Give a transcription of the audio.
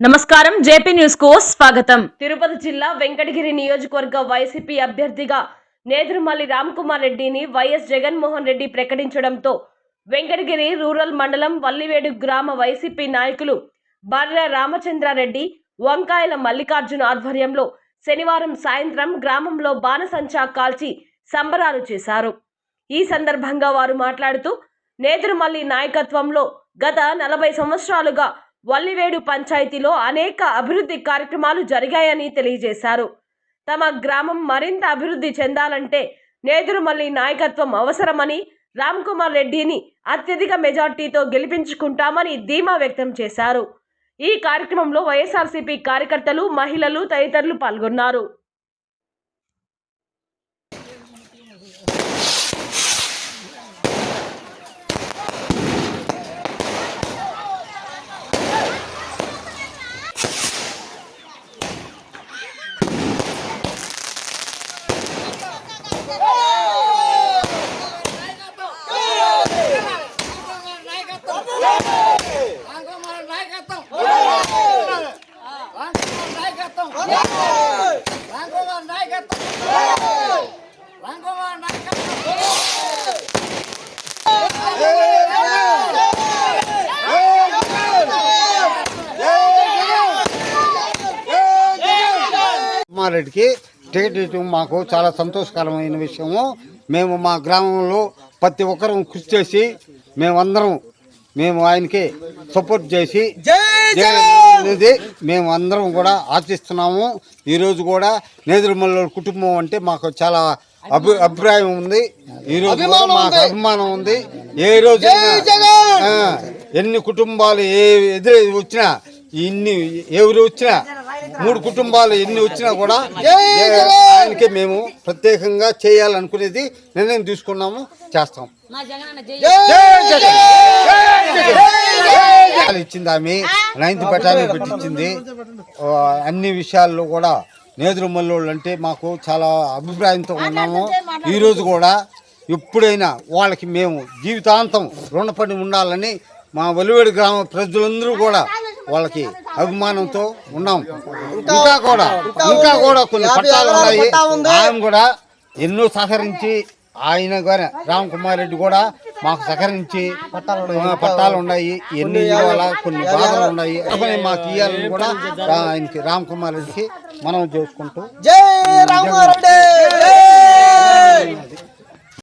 నమస్కారం. జేపీ న్యూస్కు స్వాగతం. తిరుపతి జిల్లా వెంకటగిరి నియోజకవర్గ వైసీపీ అభ్యర్థిగా నేదురుమల్లి రామ్కుమార్ రెడ్డిని వైఎస్ జగన్మోహన్ రెడ్డి ప్రకటించడంతో వెంకటగిరి రూరల్ మండలం వల్లివేడు గ్రామ వైసీపీ నాయకులు బర్ర రామచంద్రారెడ్డి వంకాయల మల్లికార్జున ఆధ్వర్యంలో శనివారం సాయంత్రం గ్రామంలో బాణసంచా కాల్చి సంబరాలు చేశారు. ఈ సందర్భంగా వారు మాట్లాడుతూ నేదురుమల్లి నాయకత్వంలో గత నలభై సంవత్సరాలుగా వల్లివేడు పంచాయతీలో అనేక అభివృద్ధి కార్యక్రమాలు జరిగాయని తెలియజేశారు. తమ గ్రామం మరింత అభివృద్ధి చెందాలంటే నేదురుమల్లి నాయకత్వం అవసరమని రామ్కుమార్ రెడ్డిని అత్యధిక మెజార్టీతో గెలిపించుకుంటామని ధీమా వ్యక్తం చేశారు. ఈ కార్యక్రమంలో వైఎస్ఆర్సీపీ కార్యకర్తలు మహిళలు తదితరులు పాల్గొన్నారు. కుమారెడ్డికి టికెట్ ఇవ్వడం మాకు చాలా సంతోషకరమైన విషయము. మేము మా గ్రామంలో ప్రతి ఒక్కరూ కృషి చేసి మేమందరం మేము ఆయనకి సపోర్ట్ చేసి అనేది మేము అందరం కూడా ఆశిస్తున్నాము. ఈరోజు కూడా నేదురుమల్ల కుటుంబం అంటే మాకు చాలా అభి అభిప్రాయం ఉంది. ఈ రోజు కూడా మాకు అభిమానం ఉంది. ఏ రోజు ఎన్ని కుటుంబాలు ఏ ఎదురు వచ్చినా ఇన్ని ఎవరు వచ్చినా మూడు కుటుంబాలు ఎన్ని వచ్చినా కూడా ఆయనకి మేము ప్రత్యేకంగా చేయాలనుకునేది నిర్ణయం తీసుకున్నాము చేస్తాం. ఇచ్చింది ఆమె నైన్త్ పట్టాలు పెట్టించింది అన్ని విషయాల్లో కూడా నేదురుమల్లోళ్ళు అంటే మాకు చాలా అభిప్రాయంతో ఉన్నాము. ఈరోజు కూడా ఎప్పుడైనా వాళ్ళకి మేము జీవితాంతం రుణపడి ఉండాలని మా వలివేడు గ్రామ ప్రజలందరూ కూడా వాళ్ళకి అభిమానంతో ఉన్నాం. ఇంకా కూడా ఇంకా కూడా కొన్ని పట్టాలు ఉన్నాయి. ఆయన కూడా ఎన్నో సహకరించి ఆయన గారు రామ్ కుమార్ రెడ్డి కూడా మాకు సహకరించి పట్టాలు ఉన్నాయి ఎన్ని ఇవ్వాలా కొన్ని బాధలు ఉన్నాయి. అవన్నీ మాకు ఇవ్వాలని కూడా ఆయనకి రామ్ కుమార్ రెడ్డికి మనం చేసుకుంటూ జై రామారెడ్డి